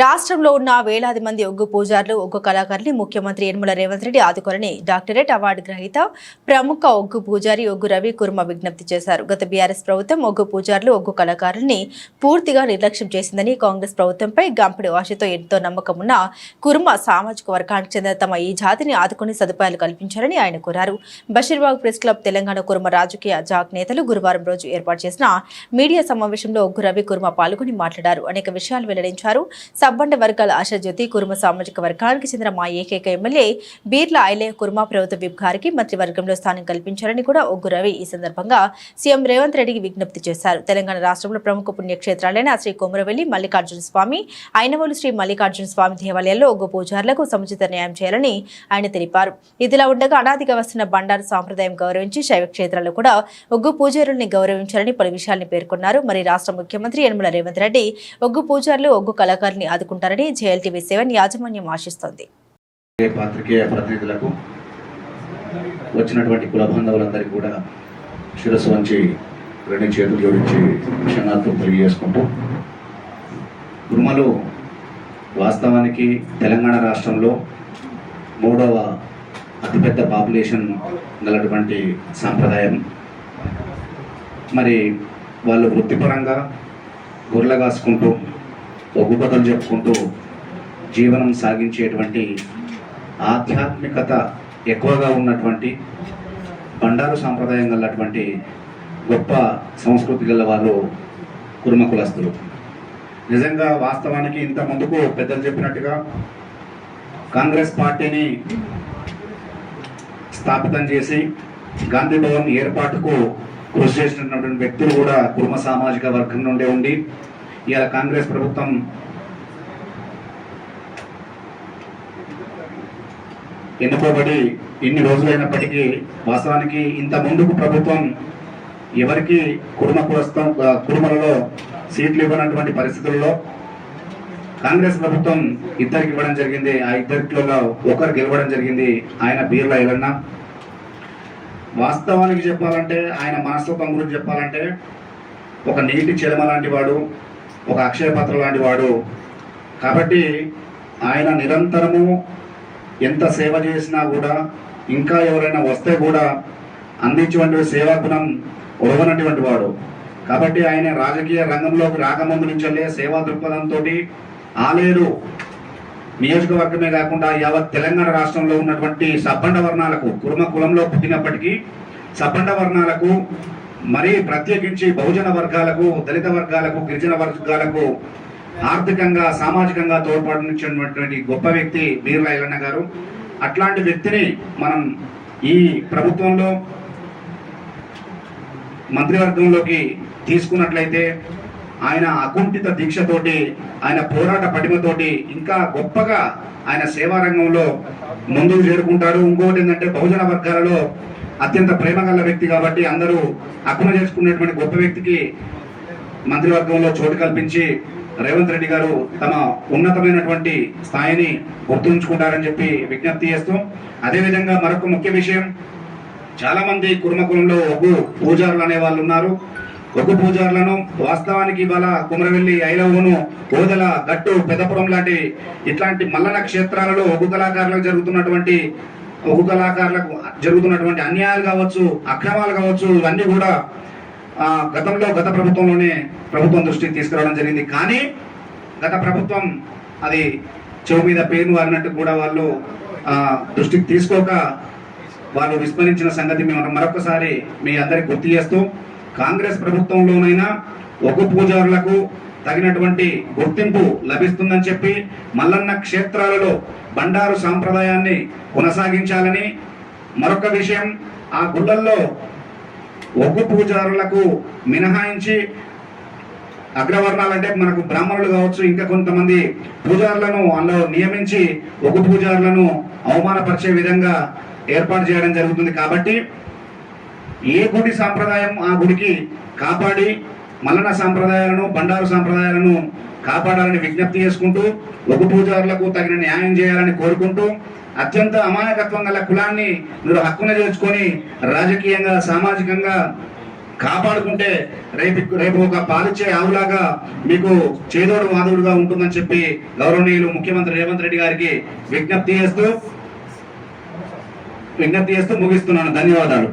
రాష్ట్రంలో ఉన్న వేలాది మంది ఒగ్గు పూజారులు ఒగ్గు కళాకారుని ముఖ్యమంత్రి యనమల రేవంత్ రెడ్డి ఆదుకోరని డాక్టరేట్ అవార్డు గ్రహీత ప్రముఖ ఒగ్గు పూజారి ఒగ్గు రవి కుర్మ విజ్ఞప్తి చేశారు. గత బీఆర్ఎస్ ప్రభుత్వం ఒగ్గు పూజారులు ఒగ్గు కళాకారుల్ని పూర్తిగా నిర్లక్ష్యం చేసిందని కాంగ్రెస్ ప్రభుత్వంపై గంపడి ఆశతో ఎంతో నమ్మకం ఉన్న కుర్మ సామాజిక వర్గానికి చెందిన తమ ఈ జాతిని ఆదుకుని సదుపాయాలు కల్పించారని ఆయన కోరారు. బషీర్బాగ్ ప్రెస్ క్లబ్ తెలంగాణ కుర్మ రాజకీయ జాక్ నేతలు గురువారం రోజు ఏర్పాటు చేసిన మీడియా సమావేశంలో ఒగ్గు రవి కుర్మ పాల్గొని మాట్లాడారు. అనేక విషయాలు వెల్లడించారు. సబ్బండ వర్గాల ఆశాజ్యోతి కుర్మ సామాజిక వర్గానికి చెందిన మా ఏకైక ఎమ్మెల్యే బీర్ల ఐలే కుర్మ ప్రభుత్వ విప్ గారికి మంత్రివర్గంలో స్థానం కల్పించారని కూడా ఒగ్గు రవి ఈ సందర్భంగా సీఎం రేవంత్ రెడ్డికి విజ్ఞప్తి చేశారు. తెలంగాణ రాష్ట్రంలో ప్రముఖ పుణ్యక్షేత్రాలైన శ్రీ కొమరవెల్లి మల్లికార్జున స్వామి ఐనవోలు శ్రీ మల్లికార్జున స్వామి దేవాలయాల్లో ఒగ్గు పూజారులకు సముచిత న్యాయం చేయాలని ఆయన తెలిపారు. ఇదిలా ఉండగా అనాదిగా వస్తున్న బండారు సాంప్రదాయం గౌరవించి శైవ క్షేత్రాల్లో కూడా ఒగ్గు పూజారుల్ని గౌరవించాలని పలు విషయాల్ని పేర్కొన్నారు. మరి రాష్ట్ర ముఖ్యమంత్రి యనమల రేవంత్ రెడ్డి ఒగ్గు పూజారులు ఒగ్గు కళాకారుని ఆదుకుంటారని జేఎల్టీవీ సెవెన్ యాజమాన్యం ఆశిస్తోంది. పాత్రికేయ ప్రతినిధులకు వచ్చినటువంటి కుల బాంధవులందరికీ కూడా శిరస్సు వంచి రెండు చేతులు జోడించి క్షణార్థం తెలియజేసుకుంటూ కుర్మలు వాస్తవానికి తెలంగాణ రాష్ట్రంలో మూడవ అతిపెద్ద పాపులేషన్ గలటువంటి సాంప్రదాయం. మరి వాళ్ళు వృత్తిపరంగా గొర్రెలు కాసుకుంటూ ఒగ్గు చెప్పుకుంటూ జీవనం సాగించేటువంటి ఆధ్యాత్మికత ఎక్కువగా ఉన్నటువంటి బండారు సాంప్రదాయం గలటువంటి గొప్ప సంస్కృతి గల వాళ్ళు కురుమ కులస్తులు నిజంగా వాస్తవానికి ఇంత ముందుకు పెద్దలు చెప్పినట్టుగా కాంగ్రెస్ పార్టీని స్థాపితం చేసి గాంధీ భవన్ ఏర్పాటుకు కృషి చేసినటువంటి వ్యక్తులు కూడా కుర్మ సామాజిక వర్గం నుండే ఉండి ఇవాళ కాంగ్రెస్ ప్రభుత్వం ఎన్నుకోబడి ఇన్ని రోజులైనప్పటికీ వాస్తవానికి ఇంత ముందుకు ప్రభుత్వం ఎవరికి కుటుంబ కులస్థం కుటుంబంలో సీట్లు ఇవ్వనటువంటి పరిస్థితుల్లో కాంగ్రెస్ ప్రభుత్వం ఇద్దరికి ఇవ్వడం జరిగింది. ఆ ఇద్దరిలో ఒకరు గెలవడం జరిగింది. ఆయన బీర్ల ఎలన్న వాస్తవానికి చెప్పాలంటే ఆయన మనస్తత్వం గురించి చెప్పాలంటే ఒక నీటి చెలమ లాంటి వాడు ఒక అక్షయ పత్ర లాంటి వాడు. కాబట్టి ఆయన నిరంతరము ఎంత సేవ చేసినా కూడా ఇంకా ఎవరైనా వస్తే కూడా అందించేటువంటి సేవా గుణం ఉడవనటువంటి వాడు. కాబట్టి ఆయన రాజకీయ రంగంలోకి రాకముందు నుంచే సేవా దృక్పథంతో ఆలేరు నియోజకవర్గమే కాకుండా యావత్ తెలంగాణ రాష్ట్రంలో ఉన్నటువంటి సబ్బండ వర్ణాలకు కుర్మ కులంలో పుట్టినప్పటికీ సబ్బండ వర్ణాలకు మరీ ప్రత్యేకించి బహుజన వర్గాలకు దళిత వర్గాలకు గిరిజన వర్గాలకు ఆర్థికంగా సామాజికంగా తోడ్పడినటువంటి గొప్ప వ్యక్తి బీర్లా ఎల్లన్న గారు. అట్లాంటి వ్యక్తిని మనం ఈ ప్రభుత్వంలో మంత్రివర్గంలోకి తీసుకున్నట్లయితే ఆయన అకుంఠిత దీక్షతోటి ఆయన పోరాట పటిమతోటి ఇంకా గొప్పగా ఆయన సేవా రంగంలో ముందుకు చేరుకుంటారు. ఇంకొకటి ఏంటంటే బహుజన వర్గాలలో అత్యంత ప్రేమ గల వ్యక్తి కాబట్టి అందరూ అక్కున చేసుకున్నటువంటి గొప్ప వ్యక్తికి మంత్రివర్గంలో చోటు కల్పించి రేవంత్ రెడ్డి గారు తమ ఉన్నతమైనటువంటి స్థాయిని గుర్తుంచుకుంటారని చెప్పి విజ్ఞప్తి చేస్తూ అదేవిధంగా మరొక ముఖ్య విషయం చాలా మంది కుర్మ కులంలో ఒగ్గు పూజారులు అనే వాళ్ళు ఉన్నారు. ఒగ్గు పూజారులను వాస్తవానికి ఇవాళ కుమరవెల్లి ఐలవును ఓదల గట్టు పెదపురం లాంటి ఇట్లాంటి మల్లన క్షేత్రాలలో ఒగ్గు కళాకారులకు జరుగుతున్నటువంటి ఒగ్గు కళాకారులకు జరుగుతున్నటువంటి అన్యాయాలు కావచ్చు అక్రమాలు కావచ్చు ఇవన్నీ కూడా ఆ, గతంలో గత ప్రభుత్వంలోనే ప్రభుత్వం దృష్టికి తీసుకురావడం జరిగింది. కానీ గత ప్రభుత్వం అది చెవు మీద పేరు వారినట్టు కూడా వాళ్ళు ఆ, దృష్టికి తీసుకోక వాళ్ళు విస్మరించిన సంగతి మేము మరొకసారి మీ అందరికి గుర్తు చేస్తూ కాంగ్రెస్ ప్రభుత్వంలోనైనా ఒగ్గు పూజారులకు తగినటువంటి గుర్తింపు లభిస్తుందని చెప్పి మల్లన్న క్షేత్రాలలో బండారు సాంప్రదాయాన్ని కొనసాగించాలని మరొక విషయం ఆ గుళ్ళల్లో ఒగ్గు పూజారులకు మినహాయించి అగ్రవర్ణాలు అంటే మనకు బ్రాహ్మణులు కావచ్చు ఇంకా కొంతమంది పూజారులను అందులో నియమించి ఒగ్గు పూజారులను అవమానపరిచే విధంగా ఏర్పాటు చేయడం జరుగుతుంది. కాబట్టి ఏ గుడి సాంప్రదాయం ఆ గుడికి కాపాడి మల్లన సాంప్రదాయాలను బండారు సాంప్రదాయాలను కాపాడాలని విజ్ఞప్తి చేసుకుంటూ ఒగ్గు పూజారులకు తగిన న్యాయం చేయాలని కోరుకుంటూ అత్యంత అమాయకత్వం గల కులాన్ని మీరు హక్కున చేర్చుకొని రాజకీయంగా సామాజికంగా కాపాడుకుంటే రేపు రేపు ఒక పాలిచ్చే ఆవులాగా మీకు చేదోడు వాదోడుగా ఉంటుందని చెప్పి గౌరవనీయులు ముఖ్యమంత్రి రేవంత్ రెడ్డి గారికి విజ్ఞప్తి చేస్తూ విజ్ఞప్తి చేస్తూ ముగిస్తున్నాను. ధన్యవాదాలు.